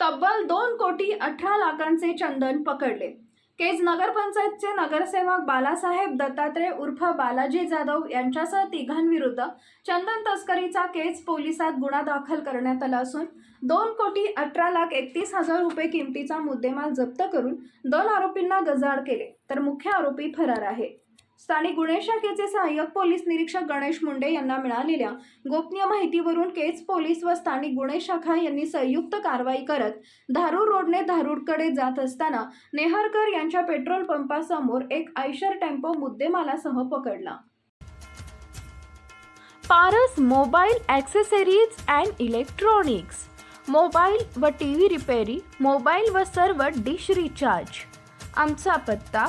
तब्बल दोन कोटी अठरा लाखांचे चंदन पकडले. केज नगरपंचायतचे नगरसेवक बालासाहेब दत्तात्रय उर्फ बालाजी जाधव यांच्यासह तिघांविरुद्ध चंदन तस्करीचा केज पोलिसात गुन्हा दाखल करण्यात आला असून दोन कोटी अठरा लाख एकतीस हजार रुपये किमतीचा मुद्देमाल जप्त करून दोन आरोपींना गजाड केले. तर मुख्य आरोपी फरार आहे. स्थानिक गुन्हे शाखेचे सहाय्यक पोलीस निरीक्षक गणेश मुंडे यांना मिळालेल्या गोपनीय माहितीवरून केज पोलीस व स्थानिक गुन्हे शाखा यांनी संयुक्त कारवाई करत धारूर रोडने धारूरकडे जात असताना नेहरकर यांच्या पेट्रोल पंपासमोर एक आयशर टेम्पो मुद्देमालासह पकडला. Paras mobile accessories and electronics. Mobile व टी व्ही रिपेरी मोबाईल व सर्व डिश रिचार्ज. आमचा पत्ता